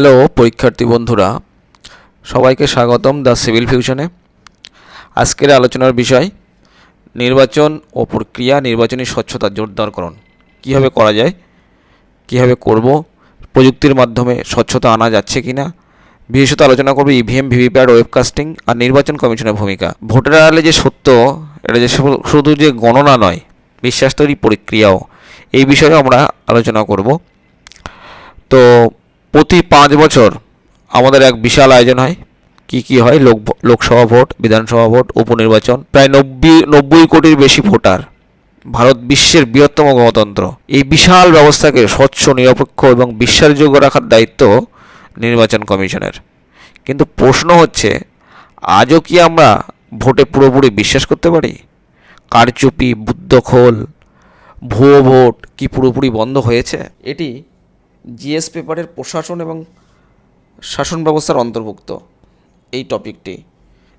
Hello, পরীক্ষার্থী বন্ধুরা, সবাইকে স্বাগতম দ্য সিভিল ফিউশনে। আজকের আলোচনার বিষয়, নির্বাচন ও প্রক্রিয়া নির্বাচনী স্বচ্ছতা জোরদারকরণ কীভাবে করা যায়, কীভাবে করব, প্রযুক্তির মাধ্যমে স্বচ্ছতা আনা যাচ্ছে কি না বিশেষত আলোচনা করব ইভিএম ভিভিপ্যাট ওয়েবকাস্টিং আর নির্বাচন কমিশনের ভূমিকা। ভোটার আড়ালে যে সত্য, এটা যে শুধু- শুধু যে গণনা নয়, বিশ্বাস তৈরি প্রক্রিয়াও, এই বিষয়ে আমরা আলোচনা করব। তো প্রতি পাঁচ বছর আমাদের এক বিশাল আয়োজন হয়। কি কি হয়? লোক, লোকসভা ভোট, বিধানসভা ভোট, উপনির্বাচন। প্রায় নব্বই নব্বই কোটির বেশি ভোটার। ভারত বিশ্বের বৃহত্তম গণতন্ত্র। এই বিশাল ব্যবস্থাকে স্বচ্ছ, নিরপেক্ষ এবং বিশ্বাসযোগ্য রাখার দায়িত্ব নির্বাচন কমিশনের। কিন্তু প্রশ্ন হচ্ছে, আজও কি আমরা ভোটে পুরোপুরি বিশ্বাস করতে পারি? কারচুপি, বুদ্ধখোল, ভুয়ো ভোট কি পুরোপুরি বন্ধ হয়েছে? এটি জিএস পেপারের প্রশাসন এবং শাসন ব্যবস্থার অন্তর্ভুক্ত এই টপিকটি।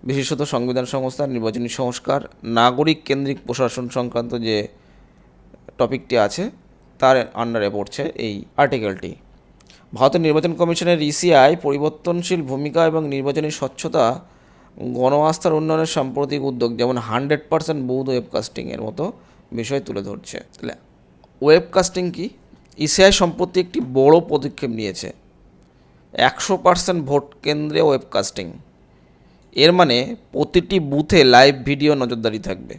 বিশেষত সংবিধান সংস্থার নির্বাচনী সংস্কার, নাগরিক কেন্দ্রিক প্রশাসন সংক্রান্ত যে টপিকটি আছে, তার আন্ডারে পড়ছে এই আর্টিকেলটি ভারতের নির্বাচন কমিশনের ইসিআই পরিবর্তনশীল ভূমিকা এবং নির্বাচনী স্বচ্ছতা গণ আস্থার উন্নয়নের সাম্প্রতিক উদ্যোগ যেমন হান্ড্রেড পার্সেন্ট বৌদ্ধ ওয়েবকাস্টিংয়ের মতো বিষয় তুলে ধরছে। তাহলে ওয়েবকাস্টিং কি? ইসিআই সম্প্রতি একটি বড় পদক্ষেপ নিয়েছে। একশো পার্সেন্ট ভোট কেন্দ্রে ওয়েবকাস্টিং। এর মানে প্রতিটি বুথে লাইভ ভিডিও নজরদারি থাকবে।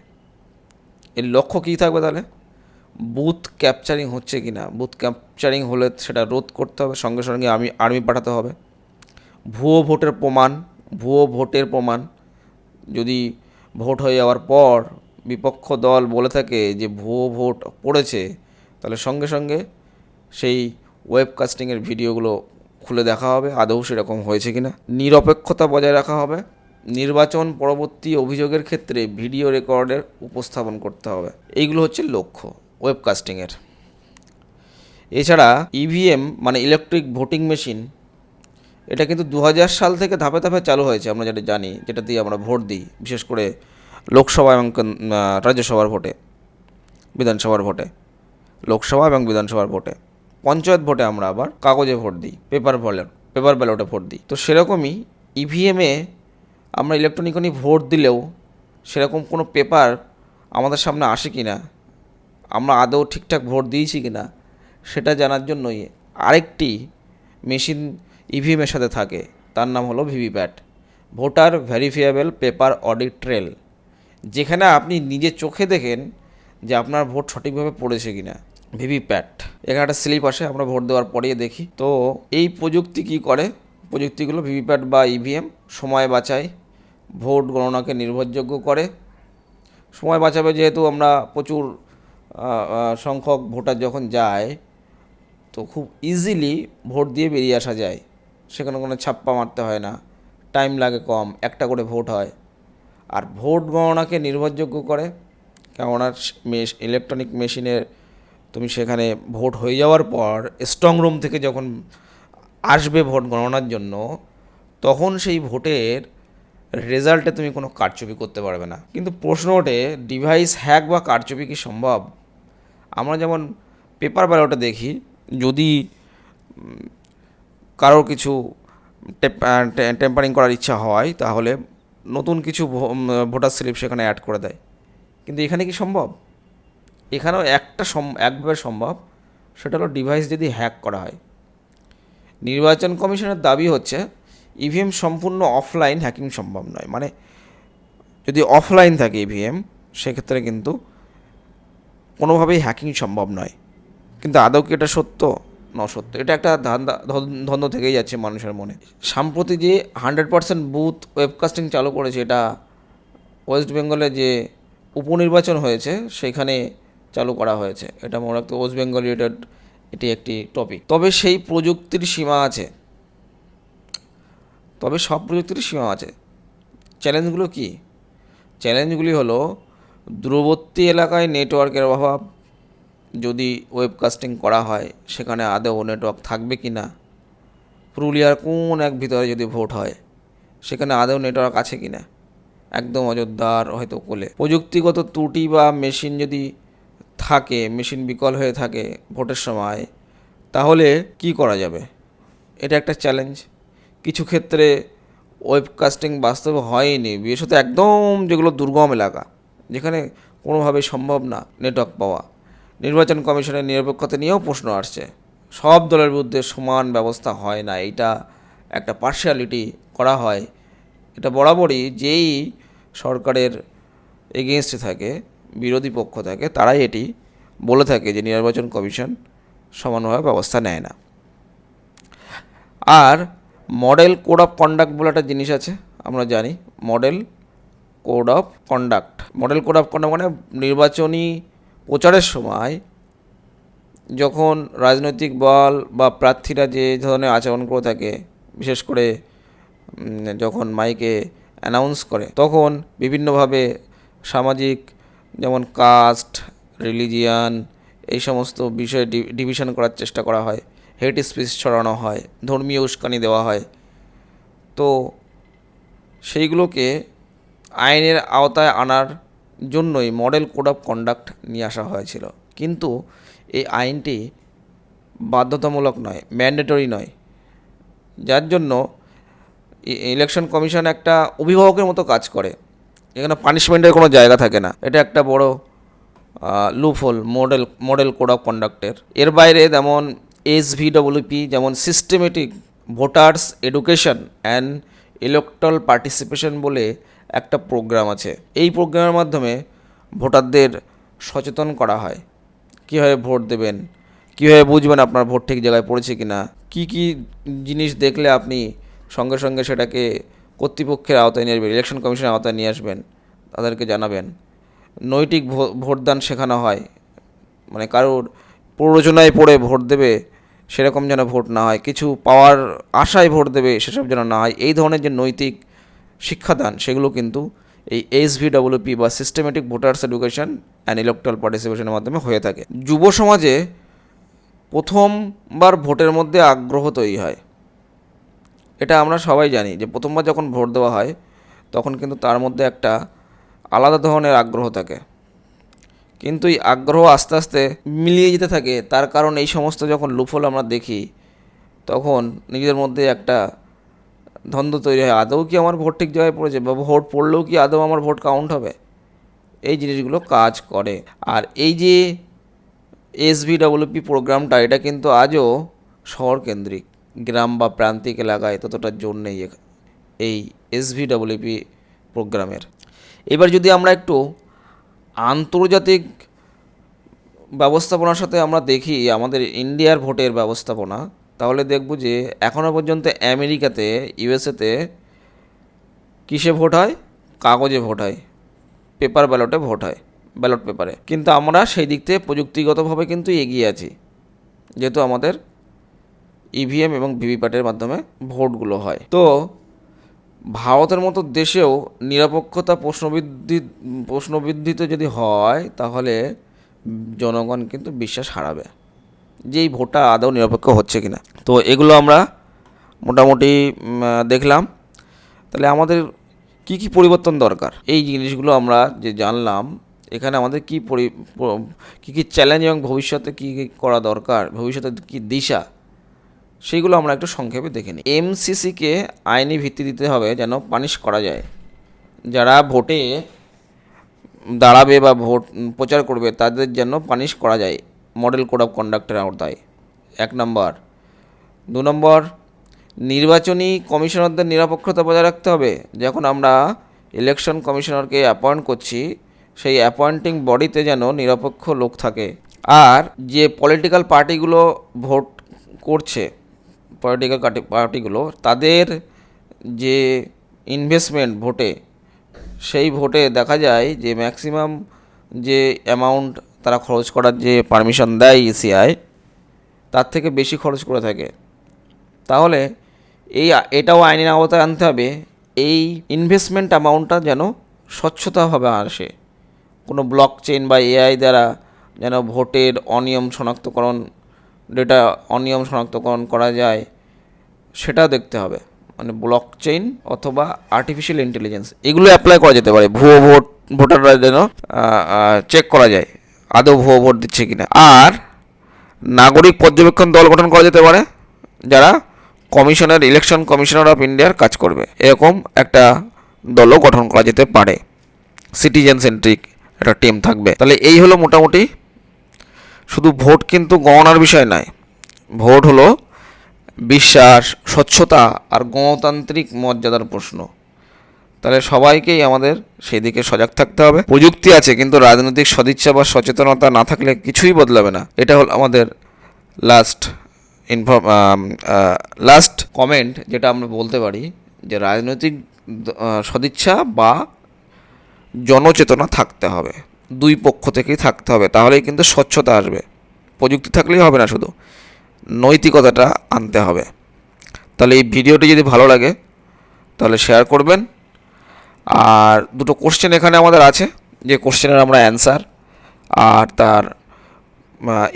এর লক্ষ্য কী থাকবে তাহলে? বুথ ক্যাপচারিং হচ্ছে কি না? বুথ ক্যাপচারিং হলে সেটা রোধ করতে হবে, সঙ্গে সঙ্গে আমি আর্মি পাঠাতে হবে। ভুয়ো ভোটের প্রমাণ, ভুয়ো ভোটের প্রমাণ। যদি ভোট হয়ে যাওয়ার পর বিপক্ষ দল বলে থাকে যে ভুয়ো ভোট পড়েছে, তাহলে সঙ্গে সঙ্গে সেই ওয়েবকাস্টিংয়ের ভিডিওগুলো খুলে দেখা হবে, আদৌ সেরকম হয়েছে কি না নিরপেক্ষতা বজায় রাখা হবে। নির্বাচন পরবর্তী অভিযোগের ক্ষেত্রে ভিডিও রেকর্ডের উপস্থাপন করতে হবে। এইগুলো হচ্ছে লক্ষ্য ওয়েবকাস্টিংয়ের এছাড়া ইভিএম মানে ইলেকট্রিক ভোটিং মেশিন এটা কিন্তু দু হাজার সাল থেকে ধাপে ধাপে চালু হয়েছে, আমরা যেটা জানি যেটা দিয়ে আমরা ভোট দিই, বিশেষ করে লোকসভা এবং রাজ্যসভার ভোটে, বিধানসভার ভোটে, লোকসভা এবং বিধানসভার ভোটে। পঞ্চায়েত ভোটে আমরা আবার কাগজে ভোট দিই পেপার ব্যালট পেপার ব্যালটে ভোট দিই। তো সেরকমই ইভিএমে আমরা ইলেকট্রনিকলি ভোট দিলেও সেরকম কোনো পেপার আমাদের সামনে আসে কি না, আমরা আদৌ ঠিকঠাক ভোট দিয়েছি কি না, সেটা জানার জন্যই আরেকটি মেশিন ইভিএমের সাথে থাকে। তার নাম হলো VVPAT. Voter verifiable paper audit trail. যেখানে আপনি নিজে চোখে দেখেন যে আপনার ভোট সঠিকভাবে পড়েছে কিনা ভিভিপ্যাট এখানে একটা স্লিপ আসে, আমরা ভোট দেওয়ার পরেই দেখি। তো এই প্রযুক্তি কি করে? প্রযুক্তিগুলো ভিভিপ্যাট বা ইভিএম সময় বাঁচায়, ভোট গণনাকে নির্ভরযোগ্য করে। সময় বাঁচাবে যেহেতু আমরা প্রচুর সংখ্যক ভোটার যখন যায়, তো খুব ইজিলি ভোট দিয়ে বেরিয়ে আসা যায়। সেখানে কোনো ছাপ্পা মারতে হয় না। টাইম লাগে কম, একটা করে ভোট হয়। আর ভোট গণনাকে নির্ভরযোগ্য করে, কেননা ইলেকট্রনিক মেশিনের তুমি সেখানে ভোট হয়ে যাওয়ার পর স্ট্রং রুম থেকে যখন আসবে ভোট গণনার জন্য, তখন সেই ভোটের রেজাল্টে তুমি কোনো কারচুপি করতে পারবে না। কিন্তু প্রশ্ন ওঠে ডিভাইস হ্যাক বা কারচুপি কি সম্ভব? আমরা যেমন পেপার ব্যালটে দেখি, যদি কারোর কিছু টেম্পারিং করার ইচ্ছা হয়, তাহলে নতুন কিছু ভোটার স্লিপ সেখানে অ্যাড করে দেয়। কিন্তু এখানে কি সম্ভব? এখানেও একটা একভাবে সম্ভব, সেটা হলো ডিভাইস যদি হ্যাক করা হয়। নির্বাচন কমিশনের দাবি হচ্ছে ইভিএম সম্পূর্ণ অফলাইন হ্যাকিং সম্ভব নয়। মানে যদি অফলাইন থাকে ইভিএম সেক্ষেত্রে কিন্তু কোনোভাবেই হ্যাকিং সম্ভব নয়। কিন্তু আদৌ কি এটা সত্য? ন সত্য। এটা একটা ধান্দা, ধন- দ্বন্দ্ব থেকেই যাচ্ছে মানুষের মনে। সাম্প্রতি যে হান্ড্রেড পার্সেন্ট বুথ ওয়েবকাস্টিং চালু করেছে, এটা ওয়েস্ট বেঙ্গলে যে উপনির্বাচন হয়েছে, সেখানে চালু করা হয়েছে। এটা মনে রাখতে ওয়েস্ট বেঙ্গল রিলেটেড এটি একটি টপিক তবে সেই প্রযুক্তির সীমা আছে। তবে সব প্রযুক্তির সীমা আছে। চ্যালেঞ্জগুলো কি? চ্যালেঞ্জগুলি হলো, দূরবর্তী এলাকায় নেটওয়ার্কের অভাব, যদি ওয়েবকাস্টিং করা হয়, সেখানে আদৌ নেটওয়ার্ক থাকবে কি না? পুরুলিয়ার কোন এক ভিতরে যদি ভোট হয়, সেখানে আদৌ নেটওয়ার্ক আছে কি না? একদম অযোধ্যার হয়তো কোলে। প্রযুক্তিগত ত্রুটি বা মেশিন যদি থাকে মেশিন বিকল হয়ে থাকে ভোটের সময়, তাহলে কি করা যাবে? এটা একটা চ্যালেঞ্জ কিছু ক্ষেত্রে ওয়েবকাস্টিং বাস্তবে হয়নি বিশেষত একদম যেগুলো দুর্গম এলাকা, যেখানে কোনোভাবে সম্ভব না নেটওয়ার্ক পাওয়া। নির্বাচন কমিশনের নিরপেক্ষতা নিয়েও প্রশ্ন আসছে। সব দলের বিরুদ্ধে সমান ব্যবস্থা হয় না এটা একটা পার্শিয়ালিটি করা হয়। এটা বরাবরই যেই সরকারের এগেনস্টে থাকে বিরোধী পক্ষ থাকে, তারাই এটি বলে থাকে যে নির্বাচন কমিশন সমানভাবে ব্যবস্থা নেয় না। আর মডেল কোড অফ কন্ডাক্ট বলে একটা জিনিস আছে, আমরা জানি। Model code of conduct model code of conduct মানে নির্বাচনী প্রচারের সময় যখন রাজনৈতিক বল বা প্রার্থীরা যে ধরনের আচরণ করে থাকে, বিশেষ করে যখন মাইকে অ্যানাউন্স করে, তখন বিভিন্নভাবে সামাজিক যেমন কাস্ট রিলিজিয়ান এই সমস্ত বিষয়ে ডিভিশন করার চেষ্টা করা হয়। হেট স্পিচ ছড়ানো হয়, ধর্মীয় উস্কানি দেওয়া হয়। তো সেইগুলোকে আইনের আওতায় আনার জন্যই মডেল কোড অফ কন্ডাক্ট নিয়ে আসা হয়েছিল। কিন্তু এই আইনটি বাধ্যতামূলক নয় ম্যান্ডেটরি নয়। যার জন্য ইলেকশন কমিশন একটা অভিভাবকের মতো কাজ করে। এখানে পানিশমেন্টের কোনো জায়গা থাকে না। এটা একটা বড় loophole model model code of কন্ডাক্টের এর। বাইরে যেমন এস ভিডব্লিউপি যেমন systematic voters education and electoral participation বলে একটা প্রোগ্রাম আছে। এই প্রোগ্রামের মাধ্যমে ভোটারদের সচেতন করা হয়। কীভাবে ভোট দেবেন? কীভাবে বুঝবেন আপনার ভোট ঠিক জায়গায় পড়েছে কি না কী কী জিনিস দেখলে আপনি সঙ্গে সঙ্গে সেটাকে কর্তৃপক্ষের আওতায় নিয়ে আসবেন ইলেকশন কমিশনের আওতায় নিয়ে আসবেন, তাদেরকে জানাবেন। নৈতিক ভোটদান শেখানো হয় মানে কারোর প্ররোচনায় পড়ে ভোট দেবে, সেরকম যেন ভোট না হয়, কিছু পাওয়ার আশায় ভোট দেবে, সেসব যেন না হয়, এই ধরনের যে নৈতিক শিক্ষাদান, সেগুলো কিন্তু এই এস ভিডব্লিউপি বা systematic voters education and electoral পার্টিসিপেশনের মাধ্যমে হয়ে থাকে। যুব সমাজে প্রথমবার ভোটের মধ্যে আগ্রহ তৈরি হয়। এটা আমরা সবাই জানি যে প্রথমবার যখন ভোট দেওয়া হয়, তখন কিন্তু তার মধ্যে একটা আলাদা ধরনের আগ্রহ থাকে। কিন্তু এই আগ্রহ আস্তে আস্তে মিলিয়ে যেতে থাকে, তার কারণ এই সমস্ত যখন লুফল আমরা দেখি, তখন নিজেদের মধ্যে একটা দ্বন্দ্ব তৈরি হয়, আদৌ কি আমার ভোট ঠিক জায়গায় পড়েছে বা ভোট পড়লেও কি আদৌ আমার ভোট কাউন্ট হবে? এই জিনিসগুলো কাজ করে। আর এই যে এসভিডব্লিউপি প্রোগ্রামটা এটা কিন্তু আজও শহর কেন্দ্রিক। গ্রাম বা প্রান্তিক এলাকায় ততটা জোর নেই এই এসভিডব্লিউপি প্রোগ্রামের। এবার যদি আমরা একটু আন্তর্জাতিক ব্যবস্থাপনার সাথে আমরা দেখি আমাদের ইন্ডিয়ার ভোটের ব্যবস্থাপনা, তাহলে দেখব যে এখনও পর্যন্ত আমেরিকাতে, ইউএসএতে কিসে ভোট হয়? কাগজে ভোট হয়। পেপার ব্যালটে ভোট হয়, ব্যালট পেপারে। কিন্তু আমরা সেই দিক থেকে প্রযুক্তিগতভাবে কিন্তু এগিয়ে আছি। যেহেতু আমাদের ইভিএম এবং ভিভিপ্যাটের মাধ্যমে ভোটগুলো হয়। তো, ভারতের মতো দেশেও নিরপেক্ষতা প্রশ্নবৃদ্ধি, প্রশ্নবৃদ্ধিত যদি হয়, তাহলে জনগণ কিন্তু বিশ্বাস হারাবে যে এই ভোটটা আদৌ নিরপেক্ষ হচ্ছে কিনা। তো, এগুলো আমরা মোটামুটি দেখলাম। তাহলে আমাদের কি কি পরিবর্তন দরকার? এই জিনিসগুলো আমরা যে জানলাম, এখানে আমাদের কি পরি, কি কি চ্যালেঞ্জ এবং ভবিষ্যতে কি কি করা দরকার, ভবিষ্যতে কি দিশা সেইগুলো আমরা একটু সংক্ষেপে দেখে নিই। এমসিসিকে আইনি ভিত্তি দিতে হবে যেন পানিশ করা যায়। যারা ভোটে দাঁড়াবে বা ভোট প্রচার করবে, তাদের যেন পানিশ করা যায় মডেল কোড অফ কন্ডাক্টের আওতায়। এক নম্বর। দু নম্বর, নির্বাচনী কমিশনারদের নিরপেক্ষতা বজায় রাখতে হবে। যখন আমরা ইলেকশন কমিশনারকে অ্যাপয়েন্ট করছি, সেই অ্যাপয়েন্টিং বডিতে যেন নিরপেক্ষ লোক থাকে। আর যে পলিটিক্যাল পার্টিগুলো ভোট করছে পলিটিক্যাল পার্টিগুলো, তাদের যে ইনভেস্টমেন্ট ভোটে, সেই ভোটে দেখা যায় যে ম্যাক্সিমাম যে অ্যামাউন্ট তারা খরচ করার যে পারমিশন দেয় ইসিআই তার থেকে বেশি খরচ করে থাকে। তাহলে এই এটাও আইনের আওতায় আনতে হবে, এই ইনভেস্টমেন্ট অ্যামাউন্টটা যেন স্বচ্ছতাভাবে আসে। কোনো ব্লক চেইন বা এআই দ্বারা যেন ভোটের অনিয়ম শনাক্তকরণ ডেটা অনিয়ম শনাক্তকরণ করা যায় সেটা দেখতে হবে। মানে ব্লক চেইন অথবা আর্টিফিশিয়াল ইন্টেলিজেন্স এগুলো অ্যাপ্লাই করা যেতে পারে। ভুয়ো ভোট, ভোটাররা যেন চেক করা যায়, আদৌ ভুয়ো ভোট দিচ্ছে কিনা। আর নাগরিক পর্যবেক্ষণ দল গঠন করা যেতে পারে, যারা কমিশনার ইলেকশন কমিশনার অফ ইন্ডিয়ার কাজ করবে। এরকম একটা দলও গঠন করা যেতে পারে। সিটিজেন সেন্ট্রিক একটা টিম থাকবে। তাহলে এই হলো মোটামুটি, শুধু ভোট কিন্তু গণনার বিষয় নয়, ভোট হলো বিশ্বাস, স্বচ্ছতা আর গণতান্ত্রিক মর্যাদার প্রশ্ন। তাহলে সবাইকেই আমাদের সেই দিকে সজাগ থাকতে হবে। প্রযুক্তি আছে, কিন্তু রাজনৈতিক সদিচ্ছা বা সচেতনতা না থাকলে কিছুই বদলাবে না। এটা হল আমাদের লাস্ট ইনফর্ম লাস্ট কমেন্ট যেটা আমরা বলতে পারি যে রাজনৈতিক সদিচ্ছা বা জনচেতনা থাকতে হবে। দুই পক্ষ থেকেই থাকতে হবে, তাহলেই কিন্তু স্বচ্ছতা আসবে। প্রযুক্তি থাকলেই হবে না শুধু। নৈতিকতাটা আনতে হবে। তাহলে এই ভিডিওটি যদি ভালো লাগে, তাহলে শেয়ার করবেন। আর দুটো কোশ্চেন এখানে আমাদের আছে, যে কোশ্চেনের আমরা অ্যান্সার আর তার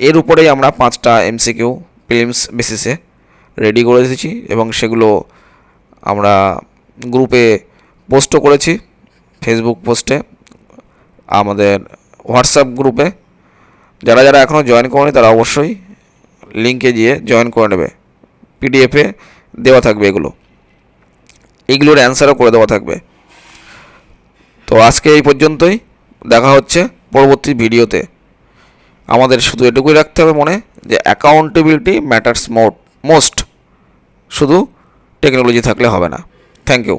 এর উপরেই আমরা পাঁচটা এমসিকিউ প্রিলিমস বেসিসে রেডি করে এসেছি এবং সেগুলো আমরা গ্রুপে পোস্টও করেছি ফেসবুক পোস্টে আমাদের হোয়াটসঅ্যাপ গ্রুপে যারা যারা এখনও জয়েন করেনি তারা অবশ্যই লিঙ্কে গিয়ে জয়েন করে নেবে। পিডিএফে দেওয়া থাকবে এগুলো। এগুলোর অ্যান্সারও করে দেওয়া থাকবে। তো আজকে এই পর্যন্তই। দেখা হচ্ছে পরবর্তী ভিডিওতে। আমাদের শুধু এটুকুই রাখতে হবে মনে যে অ্যাকাউন্টেবিলিটি ম্যাটার্স মোট মোস্ট শুধু টেকনোলজি থাকলে হবে না। Thank you